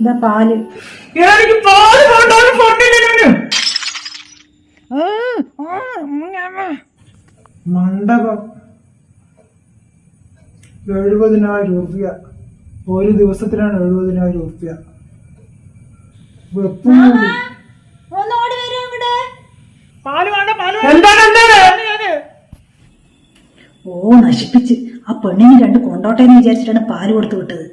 ഇതാ പാൽ. മണ്ഡപം. എഴുപതിനായിരം റുപ്യ ഒരു ദിവസത്തിനാണ് എഴുപതിനായിരം റുപ്യ ഓ നശിപ്പിച്ച്. ആ പെണ്ണിന് രണ്ട് കൊണ്ടോട്ടേന്ന് വിചാരിച്ചിട്ടാണ് പാൽ കൊടുത്തു വിട്ടത്.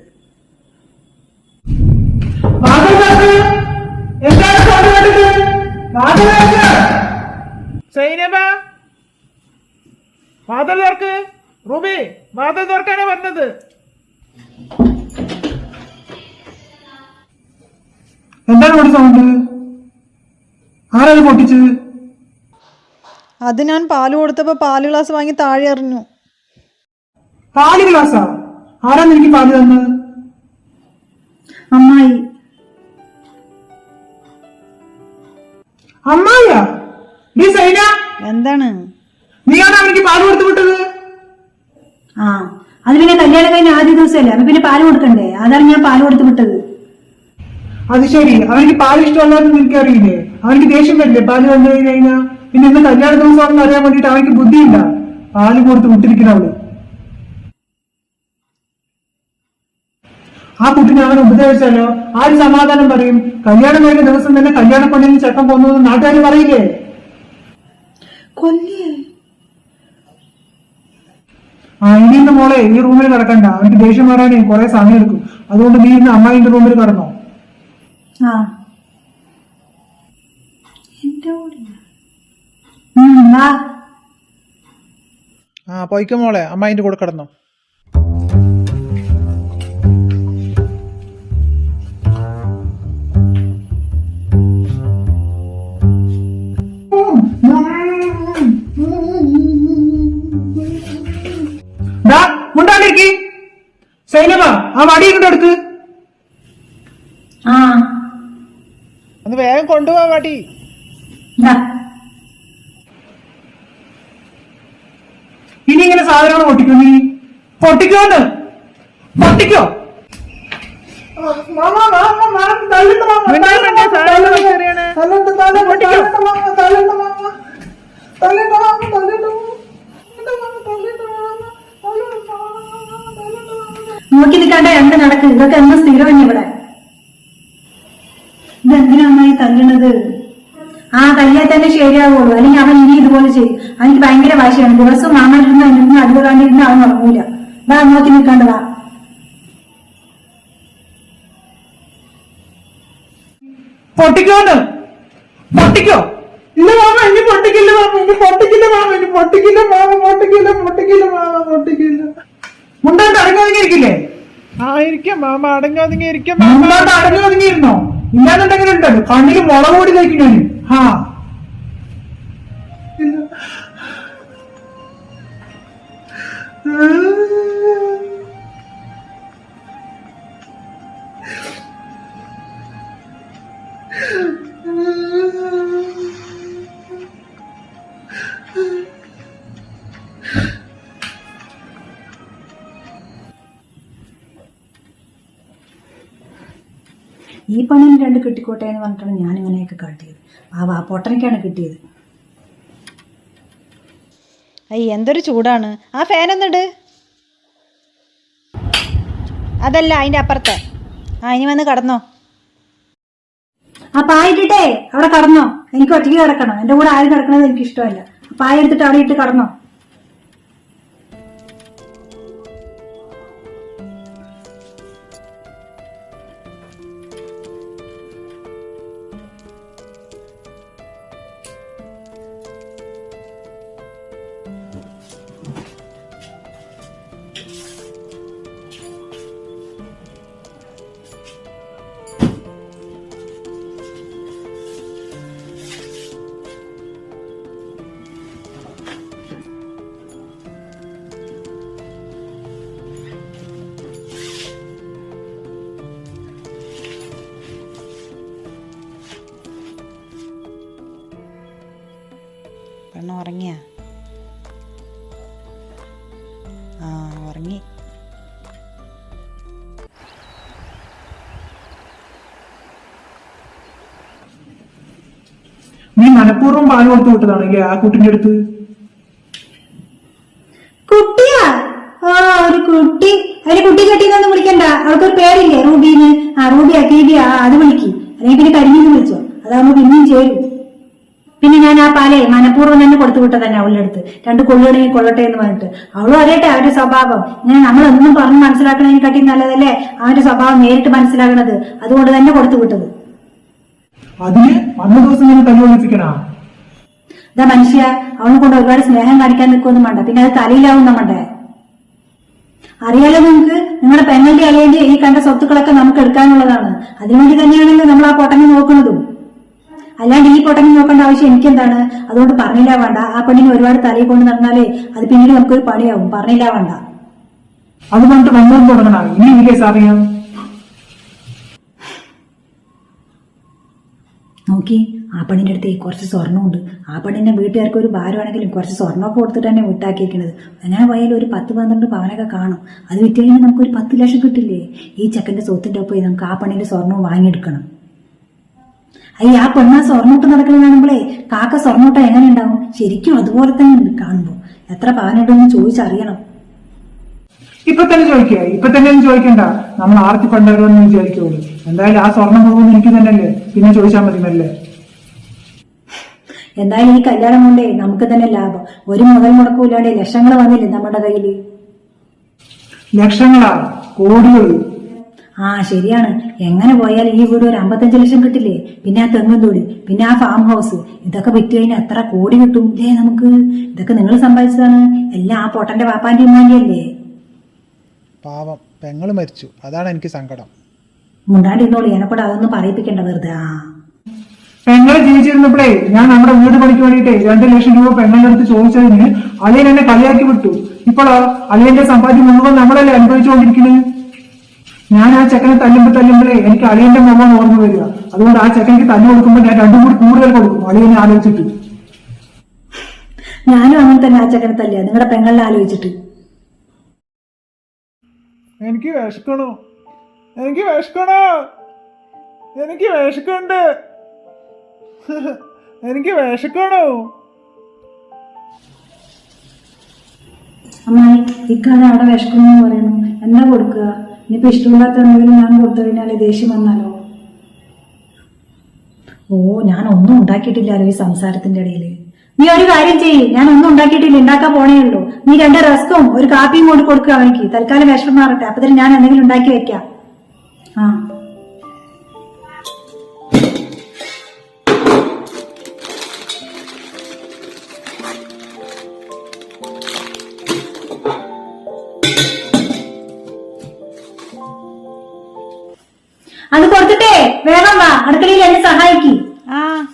സൈനബ വാതൽ തുറക്ക്. റൂബി വാതൽ തുറക്കാനാ പറഞ്ഞത് എന്താണ് ഇവിടെ സൗണ്ട് ആരാണ് പൊട്ടിച്ചത്? അത് ഞാൻ പാൽ കൊടുത്തപ്പോ പാൽ ഗ്ലാസ് വാങ്ങി താഴെ എറിഞ്ഞു. പാൽ ഗ്ലാസ്സാ ആരാന്ന് എനിക്ക് പാൽ തന്നത്? അമ്മായി. അമ്മായിയാ? നീ സൈന? എന്താണ്? നീയാണ് എനിക്ക് പാൽ കൊടുത്തു വിട്ടത്? ആ അത് പിന്നെ കല്യാണം കഴിഞ്ഞ ആദ്യ ദിവസമല്ലേ? അപ്പൊ പിന്നെ പാൽ കൊടുക്കണ്ടേ? അതാണ് ഞാൻ പാൽ കൊടുത്തു വിട്ടത്. അത് ശരി. അവനിക്ക് പാൽ ഇഷ്ടമല്ലാന്ന് നിനക്ക് അറിയില്ലേ അവനിക്ക് ദേഷ്യം വരില്ലേ പാൽ വന്നു കഴിഞ്ഞാ? പിന്നെ ഇന്ന് കല്യാണ ദിവസമാണെന്ന് അറിയാൻ വേണ്ടിട്ട് അവനിക്ക് ബുദ്ധിയില്ല. പാൽ കൊടുത്ത് വിട്ടിരിക്കുന്ന അവൾ ആ കുട്ടിനെ അവൻ ഉപദേശിച്ചാലോ? ആര് സമാധാനം പറയും. കല്യാണം കഴിഞ്ഞ ദിവസം തന്നെ കല്യാണ പെണ്ണിന് ചട്ടം പോന്നു നാട്ടുകാർ പറയില്ലേ? കൊല്ലേ. ആ ഇനി മോളെ ഈ റൂമിൽ കിടക്കണ്ട അവനിക്ക് ദേഷ്യം മാറാനേ കുറെ സമയം എടുക്കും അതുകൊണ്ട് നീ ഇന്ന് അമ്മായിന്റെ റൂമിൽ കിടന്നോ ആ. എന്റെ ആ പൊയ്ക്കോ മോളെ. അമ്മായിന്റെ കൂടെ കിടന്നോ. വടി എടുക്ക്. ആ. ഒന്ന് വേഗം കൊണ്ടുപോവാ വാട്ടി ദാ. ഇനി ഇങ്ങനെ സാധനങ്ങൾ പൊട്ടിക്കോ നീ? പൊട്ടിക്കോണ്ട് പൊട്ടിക്കോ. ആ, മാമ, മാമ, മാമ, നോക്കി നിൽക്കാണ്ട എന്ത് നടക്ക്? ഇതൊക്കെ എന്ന് സ്ഥിരം ഇവിടെ? ഇതെന്തിനാ അമ്മായി തല്ലണത്? ആ തല്ലിയാൽ തന്നെ ശരിയാവുള്ളൂ. അല്ലെങ്കിൽ അവൻ ഇനി ഇതുപോലെ ചെയ്യും. അവനിക്ക് ഭയങ്കര വാശിയാണ്. ദിവസവും മാമാരിരുന്ന് അതിന് അടിവ് കാണ്ടിരുന്ന് അവൻ ഉറങ്ങൂല. വാ നോക്കി നിൽക്കേണ്ടതാ പൊട്ടിക്കോന്ന് പൊട്ടിക്കോ? ഇല്ല മാമ ഇനി പൊട്ടിക്കില്ല മാമ ഇനി പൊട്ടിക്കില്ല മാമ ഇനി പൊട്ടിക്കില്ല മാമ പൊട്ടിക്കില്ല പൊട്ടിക്കില്ല മാമ പൊട്ടിക്കില്ല. മുണ്ടാണ്ട് അടങ്ങാതിങ്ങിയിരിക്കില്ലേ ആ ഇരിക്കാം മാമ അടങ്ങാതിങ്ങി ഇരിക്കാം മുണ്ടാണ്ട് അടങ്ങാതിങ്ങിയിരുന്നോ ഇല്ലാന്നുണ്ടെങ്കിൽ ഉണ്ടല്ലോ കണ്ണിൽ മുളക് പൊടി തേക്കും ഞാൻ ഹാ. ഇല്ല. ഈ പണം രണ്ട് കിട്ടിക്കോട്ടെ എന്ന് പറഞ്ഞിട്ടാണ് ഞാൻ ഇങ്ങനെയൊക്കെ കാട്ടിയത് ആ വാ പൊട്ടനയ്ക്കാണ് കിട്ടിയത്. അയ്യ എന്തൊരു ചൂടാണ്. ആ ഫാൻ ഒന്നിട് അതല്ല അതിന്റെ അപ്പുറത്തെ. ആ ഇനി വന്ന് കടന്നോ. ആ പായ ഇട്ടിട്ടേ. അവിടെ കടന്നോ. എനിക്ക് ഒറ്റയ്ക്ക് കിടക്കണം. എന്റെ കൂടെ ആരും കിടക്കണത് എനിക്ക് ഇഷ്ടമല്ല പായ എടുത്തിട്ട് അവിടെ ഇട്ട് കടന്നോ. ഉറങ്ങിയ? ആ ഉറങ്ങി. നീ മനഃപൂർവം പാൽ കൊടുത്തു വിട്ടതാണല്ലേ ആ കുട്ടിന്റെ അടുത്ത്? കുട്ടിയാ? ആ ഒരു കുട്ടി. കുട്ടി പേരില്ലേ റൂബീന്ന്? ആ റൂബി കീബിയാ അത് വിളിക്കും. അല്ലെങ്കിൽ പിന്നെ കരിഞ്ഞു വിളിച്ചോ. അതാവുമ്പോ പിന്നെയും ചേരും. പിന്നെ ഞാൻ ആ പാലേ മനഃപൂർവം തന്നെ കൊടുത്തു വിട്ടത് തന്നെ അവളുടെ അടുത്ത്. രണ്ട് കൊള്ളുകയാണെങ്കിൽ കൊള്ളട്ടെ എന്ന് പറഞ്ഞിട്ട്. അവളും അറിയട്ടെ അവരുടെ സ്വഭാവം. ഇങ്ങനെ നമ്മളൊന്നും പറഞ്ഞ് മനസ്സിലാക്കണതിനെക്കാട്ടി നല്ലതല്ലേ അവന്റെ സ്വഭാവം നേരിട്ട് മനസ്സിലാക്കണത്? അതുകൊണ്ട് തന്നെ കൊടുത്തു വിട്ടത്. അതിന് അന്ന് ദിവസം ഞാൻ തല്ലി ഇതാ മനുഷ്യ അവനെ കൊണ്ട് ഒരുപാട് സ്നേഹം കാണിക്കാൻ നിൽക്കൊന്നും വേണ്ട. പിന്നെ അത് തലയിലാവും നമ്മണ്ടേ അറിയാലോ നിങ്ങൾക്ക്? നിങ്ങളുടെ പെങ്ങളുടെ അളിയന്റെ ഈ കണ്ട സ്വത്തുക്കളൊക്കെ നമുക്ക് എടുക്കാനുള്ളതാണ്. അതിനുവേണ്ടി തന്നെയാണല്ലോ നമ്മൾ ആ കൊട്ടനെ നോക്കുന്നതും അല്ലാണ്ട് ഈ പൊട്ടനെ നോക്കേണ്ട ആവശ്യം എനിക്കെന്താണ്? അതുകൊണ്ട് പറഞ്ഞില്ല വേണ്ട. ആ പെണ്ണിനെ ഒരുപാട് തലയിൽ കൊണ്ട് നടന്നാലേ അത് പിന്നീട് നമുക്കൊരു പണിയാവും. പറഞ്ഞില്ല വേണ്ട. അത് പറഞ്ഞിട്ട് തുടങ്ങണ ഇനി എനിക്ക് സാറിയാം നോക്കി ആ പെണ്ണിന്റെ അടുത്ത് കുറച്ച് സ്വർണമുണ്ട് ആ പെണ്ണിന്റെ വീട്ടുകാർക്ക് ഒരു ഭാരമാണെങ്കിലും കുറച്ച് സ്വർണമൊക്കെ കൊടുത്തിട്ട് തന്നെ വിട്ടാക്കിയിരിക്കണത് അങ്ങനെ പോയാലും ഒരു പത്ത് പന്ത്രണ്ട് പവനൊക്കെ കാണും. അത് വിറ്റ് കഴിഞ്ഞാൽ നമുക്കൊരു പത്ത് ലക്ഷം കിട്ടില്ലേ? ഈ ചെക്കന്റെ സ്വത്തിന്റെ ഒപ്പം നമുക്ക് ആ പെണ്ണിന്റെ സ്വർണവും വാങ്ങിയെടുക്കണം. അയ്യ ആ പെണ്ണാ സ്വർണോട്ട് നടക്കുന്നത് കാണുമ്പോഴേ കാക്ക സ്വർണോട്ടം എങ്ങനെ ഉണ്ടാവും? ശരിക്കും അതുപോലെ തന്നെ ഉണ്ട് കാണുമ്പോൾ എത്ര പവനുണ്ടെന്ന് ചോദിച്ചറിയണം. ഇപ്പൊ തന്നെ ചോദിക്കുക. ഇപ്പൊ തന്നെ ചോദിക്കണ്ട. നമ്മൾ ആർത്തി പണ്ടവരെന്ന് വിചാരിക്കുള്ളൂ എന്തായാലും ആ സ്വർണം പോകുമെന്ന് എനിക്ക് തന്നെയല്ലേ? പിന്നെ ചോദിച്ചാൽ മതി നല്ലേ എന്തായാലും ഈ കല്യാണം കൊണ്ടേ നമുക്ക് തന്നെ ലാഭം. ഒരു മുതൽ മുടക്കൂല്ലാണ്ട് ലക്ഷങ്ങൾ വന്നില്ലേ നമ്മുടെ കയ്യിൽ? ലക്ഷങ്ങളാ? കോടികൾ. ആ ശരിയാണ്. എങ്ങനെ പോയാലും ഈ വീട് ഒരു അമ്പത്തഞ്ച് ലക്ഷം കിട്ടില്ലേ? പിന്നെ ആ തെങ്ങും തൊടി പിന്നെ ആ ഫാം ഹൗസ് ഇതൊക്കെ വിറ്റ് കഴിഞ്ഞാൽ എത്ര കോടി കിട്ടും ഇല്ലേ നമുക്ക്. ഇതൊക്കെ നിങ്ങൾ സമ്പാദിച്ചതാണ്. എല്ലാം ആ പൊട്ടന്റെ വാപ്പാന്റെ ഉമ്മാന്റെ അല്ലേ പാവം പെങ്ങൾ മരിച്ചു. അതാണ് എനിക്ക് സങ്കടം. മുണ്ടാണ്ടിരുന്നോളൂ എന്നെക്കൂടെ അതൊന്നും പറയിപ്പിക്കേണ്ട വെറുതെ. ആ. പെങ്ങളെ ജീവിച്ചിരുന്നപ്പോഴേ ഞാൻ നമ്മുടെ വീട് പണിക്ക് വേണ്ടിട്ട് രണ്ട് ലക്ഷം രൂപ പെങ്ങളുടെ അടുത്ത് ചോദിച്ചതിന് അളിയൻ എന്നെ കളിയാക്കി വിട്ടു. ഇപ്പോഴോ അളിയന്റെ സമ്പാദ്യം മുഴുവൻ നമ്മളല്ലേ അനുഭവിച്ചുകൊണ്ടിരിക്കുന്നത്? ഞാൻ ആ ചെക്കനെ തല്ലുമ്പോ തല്ലുമ്പോഴേ എനിക്ക് അളിയന്റെ മുഖം ഓർമ്മ വരിക. അതുകൊണ്ട് ആ ചെക്കനിക്ക് തല്ലു കൊടുക്കുമ്പോൾ ഞാൻ രണ്ടും കൂടി കൂടുതൽ കൊടുക്കും. അളിയനെ ആലോചിച്ചിട്ട്. ഞാനും അങ്ങനെ തന്നെ ആ ചെക്കനെ തല്ലിയ നിങ്ങളുടെ പെങ്ങളെ ആലോചിച്ചിട്ട്. എനിക്ക് വിഷക്കണോ. എനിക്ക് വിഷക്കണോ. എനിക്ക് വിശക്കുണ്ട് എനിക്ക് വിഷക്കണോ. അമ്മായി ഇക്കാലം അവിടെ വിശക്കുന്നു പറയണു. എന്താ കൊടുക്കുക? ഇനിയിപ്പോ ഇഷ്ടമില്ലാത്ത എന്തെങ്കിലും ഞാൻ കൊടുത്തു കഴിഞ്ഞാൽ ദേഷ്യം വന്നാലോ? ഓ ഞാൻ ഒന്നും ഉണ്ടാക്കിയിട്ടില്ലല്ലോ ഈ സംസാരത്തിന്റെ ഇടയിൽ. നീ ഒരു കാര്യം ചെയ്യ്. ഞാൻ ഒന്നും ഉണ്ടാക്കിയിട്ടില്ല. ഉണ്ടാക്കാൻ പോണേ ഉള്ളൂ. നീ രണ്ട് റസ്കും ഒരു കാപ്പിയും കൊണ്ട് കൊടുക്കുക അവനിക്ക്. തൽക്കാലം വിഷമം മാറട്ടെ. അപ്പത്തിന് ഞാൻ എന്തെങ്കിലും ഉണ്ടാക്കി വെക്കാം. ആ. വാ അടുക്കളയിൽ എന്നെ സഹായിക്കും. ആ.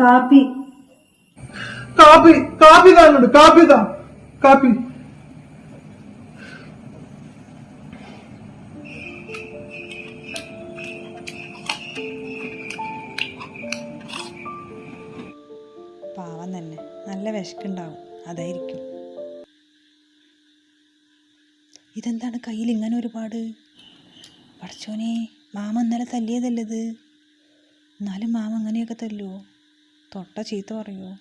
കാപ്പി. കാപ്പി കാപ്പി താങ്ങോട്ട് കാപ്പി താ കാപ്പി. പാവം തന്നെ നല്ല വിശക്കുണ്ടാവും അതായിരിക്കും. ഇതെന്താണ് കയ്യിൽ ഇങ്ങനെ ഒരുപാട്? പഠിച്ചോനെ മാമ ഇന്നലെ തല്ലിയതല്ലത് എന്നാലും മാമ അങ്ങനെയൊക്കെ തല്ലുവോ? തൊട്ട ചീത്ത പറയുമോ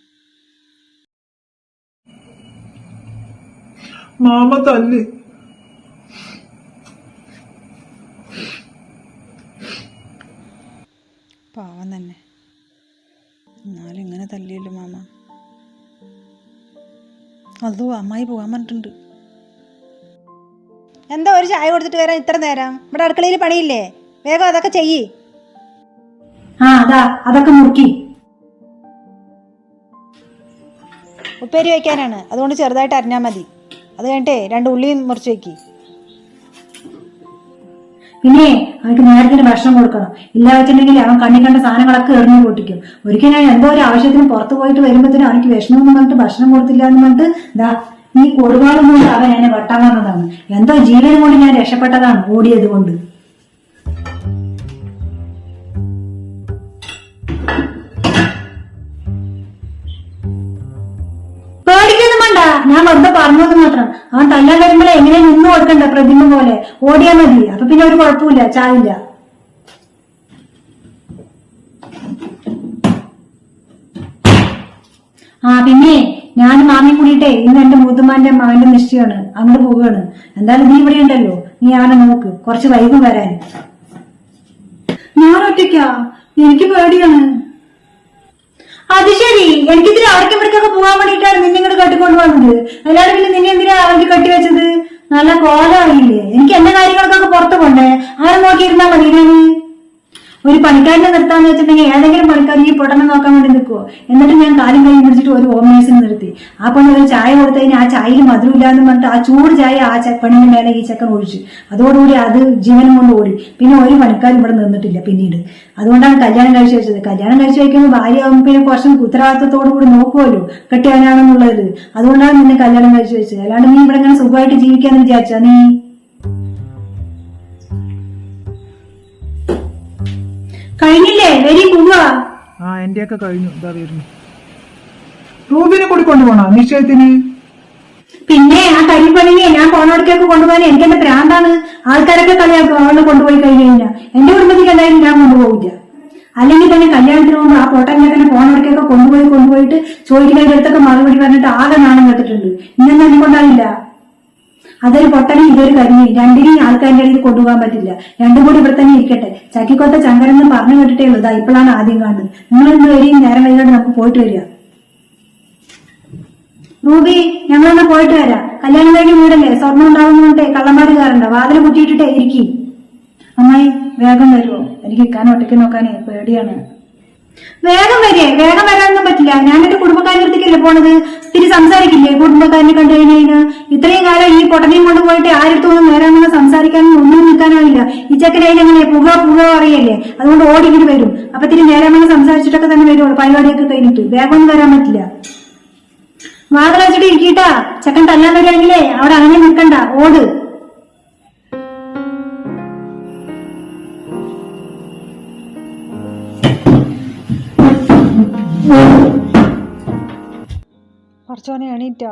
മാമ തല്ലി. പാവം തന്നെ. എന്നാലും ഇങ്ങനെ തല്ലിയല്ലോ മാമ? അതോ അമ്മായി പോകാൻ പറഞ്ഞിട്ടുണ്ട്. എന്താ ഒരു ചായ കൊടുത്തിട്ട് വരാൻ ഇത്ര നേരം? ഇവിടെ അടുക്കളയിൽ പണിയില്ലേ? വേഗം അതൊക്കെ ചെയ്യ്. ആ അതാ അതൊക്കെ മുറുക്കി. ഉപ്പേരി വയ്ക്കാനാണ്. അതുകൊണ്ട് ചെറുതായിട്ട് അരിഞ്ഞാൽ മതി. അത് കഴിഞ്ഞിട്ടേ രണ്ട് ഉള്ളിയും മുറിച്ച് വെക്കി പിന്നെ അവർക്ക് നേരത്തെ ഭക്ഷണം കൊടുക്കണം. ഇല്ല വെച്ചിട്ടുണ്ടെങ്കിൽ അവൻ കണ്ണി കണ്ട സാധനങ്ങളൊക്കെ എറിഞ്ഞു പൊട്ടിക്കും. ഒരിക്കലും ഞാൻ എന്തോ ഒരു ആവശ്യത്തിന് പുറത്തു പോയിട്ട് വരുമ്പോഴത്തേനും അവനിക്ക് വിഷമം എന്ന് പറഞ്ഞിട്ട് ഭക്ഷണം കൊടുത്തില്ല എന്ന് പറഞ്ഞിട്ട് ദാ നീ കൊടുവാളും കൊണ്ട് അവൻ എന്നെ വെട്ടാൻ വന്നതാണ്. എന്തോ ജീവൻ കൊണ്ട് ഞാൻ രക്ഷപ്പെട്ടതാണ് ഓടിയത് കൊണ്ട്. ഞാൻ വെറുതെ പറഞ്ഞത് മാത്രം. അവൻ തല്ലാൻ വരുമ്പോഴേ എങ്ങനെ നിന്നു കൊടുക്കണ്ട പ്രതിമ പോലെ? ഓടിയാ മതി. അപ്പൊ പിന്നെ ഒരു കുഴപ്പമില്ല ചായില്ല ആ പിന്നെ ഞാനും കൂടിയിട്ടെ ഇന്ന് എന്റെ മൂത്തുമാന്റെ മകന്റെ നിശ്ചയമാണ്. അങ്ങോട്ട് പോവുകയാണ്. എന്തായാലും നീ ഇവിടെ ഉണ്ടല്ലോ. നീ ആരെ നോക്ക്. കുറച്ച് വൈകും വരാൻ. ഞാൻ ഒറ്റയ്ക്കാ? എനിക്ക് പേടിയാണ്. അത് ശരി. എനിക്കിതിന് അവിടേക്ക് ഇവിടേക്കൊക്കെ പോകാൻ വേണ്ടിയിട്ടാണ് നിന്നെ ഇങ്ങോട്ട് കെട്ടിക്കൊണ്ട് വന്നത്. അല്ലാതെ പിന്നെ നിന്നെ എന്തിനാ അവർക്ക് കെട്ടിവെച്ചത് നല്ല കോലമായില്ലേ എനിക്ക് എന്റെ കാര്യങ്ങൾക്കൊക്കെ പുറത്ത് കൊണ്ടേ ആരും നോക്കിയിരുന്നാ മതി ഒരു പണിക്കാരനെ നിർത്താന്ന് വെച്ചിട്ടുണ്ടെങ്കിൽ ഏതെങ്കിലും പണിക്കാർ ഈ പൊട്ടനെ നോക്കാൻ വേണ്ടി നിൽക്കുവോ? എന്നിട്ട് ഞാൻ കാലും കൈ പിടിച്ചിട്ട് ഒരു ഹോം നേഴ്സിന് നിർത്തി. ആ പെണ്ണ് ഒരു ചായ കൊടുത്തതിന് ആ ചായയിൽ മധുരമില്ല എന്ന് പറഞ്ഞിട്ട് ആ ചൂട് ചായ ആ പെണ്ണിന്റെ മേലെ ഈ ചെക്കൻ ഒഴിച്ചു. അതോടുകൂടി അത് ജീവനം കൊണ്ട് ഓടി. പിന്നെ ഒരു പണിക്കാരും ഇവിടെ നിന്നിട്ടില്ല പിന്നീട്. അതുകൊണ്ടാണ് കല്യാണം കഴിച്ചു വെച്ചത്. കല്യാണം കഴിച്ചു വയ്ക്കുമ്പോൾ ഭാര്യ ആവുമ്പോൾ പിന്നെ കുറച്ചും ഉത്തരവാദിത്തത്തോടു കൂടി നോക്കുമല്ലോ കെട്ടിയാനാണെന്നുള്ളത്. അതുകൊണ്ടാണ് നിന്നെ കല്യാണം കഴിച്ചു വെച്ചത്. അല്ലാണ്ട് നീ ഇവിടെ ഇങ്ങനെ സുഖമായിട്ട് ജീവിക്കാന്ന് വിചാരിച്ചാ നീ? കഴിഞ്ഞില്ലേ? വെരി ആ കഴിഞ്ഞു. ഇതാ വരുന്നു. റൂബിനെ കൂടി കൊണ്ടുപോണോ? നിശ്ചയത്തിന്? പിന്നെ ആ കരിപ്പണിനെ ഞാൻ പോണോടക്കൊക്കെ കൊണ്ടുപോകാൻ എനിക്ക് എന്റെ പ്രാന്താണ്. ആൾക്കാരൊക്കെ കളിയാക്കും അവളെ കൊണ്ടുപോയി കഴിഞ്ഞു. കഴിഞ്ഞാൽ എന്റെ കുടുംബത്തിക്ക് എന്തായാലും ഞാൻ കൊണ്ടുപോകില്ല അല്ലെങ്കിൽ തന്നെ കല്യാണത്തിന് പോകുമ്പോൾ ആ പൊട്ടങ്ങനെ തന്നെ പോണോടക്കേക്ക് കൊണ്ടുപോയി കൊണ്ടുപോയിട്ട് ചോദിക്കുന്നതിന്റെ അടുത്തൊക്കെ മറുപടി പറഞ്ഞിട്ട് ആകെ നാണം കേട്ടിട്ടുണ്ട്. ഇന്നൊന്നും കൊണ്ടാവില്ല. അതൊരു പൊട്ടനും ഇതൊരു കരിഞ്ഞു രണ്ടിനെയും ആൾക്കാരുടെ ഇടയിൽ കൊണ്ടുപോകാൻ പറ്റില്ല. രണ്ടും കൂടി ഇവിടെ തന്നെ ഇരിക്കട്ടെ. ചക്കിക്കൊത്ത ചങ്കരെന്ന് പറഞ്ഞു കേട്ടിട്ടേ ഉള്ളൂ. ഇതാ ഇപ്പോഴാണ് ആദ്യം കാണുന്നത്. നിങ്ങൾ വരെയും നേരം വൈകാണ്ട് നമുക്ക് പോയിട്ട് വരിക. റൂബി ഞങ്ങളൊന്ന് പോയിട്ട് വരാം. കല്യാണം കഴിഞ്ഞ വീടല്ലേ? സ്വർണം ഉണ്ടാവുന്നുണ്ടേ കള്ളന്മാര് കയറണ്ട വാതിൽ കുട്ടിയിട്ടിട്ടേ ഇരിക്കും. അമ്മായി വേഗം വരുമോ എനിക്ക് ഇക്കാൻ ഒറ്റയ്ക്ക് നോക്കാനേ പേടിയാണ്. വേഗം വരേ വേഗം വരാനൊന്നും പറ്റില്ല. ഞാൻ എന്റെ കുടുംബക്കാരുടെ അടുത്തേക്കല്ലേ പോണത്? തിരി സംസാരിക്കില്ലേ? കുടുംബക്കാരനെ കണ്ടു കഴിഞ്ഞാൽ ഇത്രയും കാലം ഈ പൊട്ടനെയും കൊണ്ട് പോയിട്ട് ആരടുത്തൊന്നും നേരാണെന്ന് സംസാരിക്കാനും ഒന്നും നിൽക്കാനാവില്ല. ഈ ചെക്കനായി അങ്ങനെ പുക പുക പറയല്ലേ അതുകൊണ്ട് ഓടി വരും. അപ്പൊ തിരി നേരാമെന്ന് സംസാരിച്ചിട്ടൊക്കെ തന്നെ വരുള്ളൂ. പരിപാടിയൊക്കെ കഴിഞ്ഞിട്ട്. വേഗം ഒന്നും വരാൻ പറ്റില്ല. വാതിലച്ചിട്ട് ഇരിക്കട്ടാ. ചെക്കൻ തല്ലാൻ വരികയാണെങ്കിലേ അവിടെ അങ്ങനെ നിൽക്കണ്ട. ഓട്. പടച്ചോനെ എണീറ്റോ?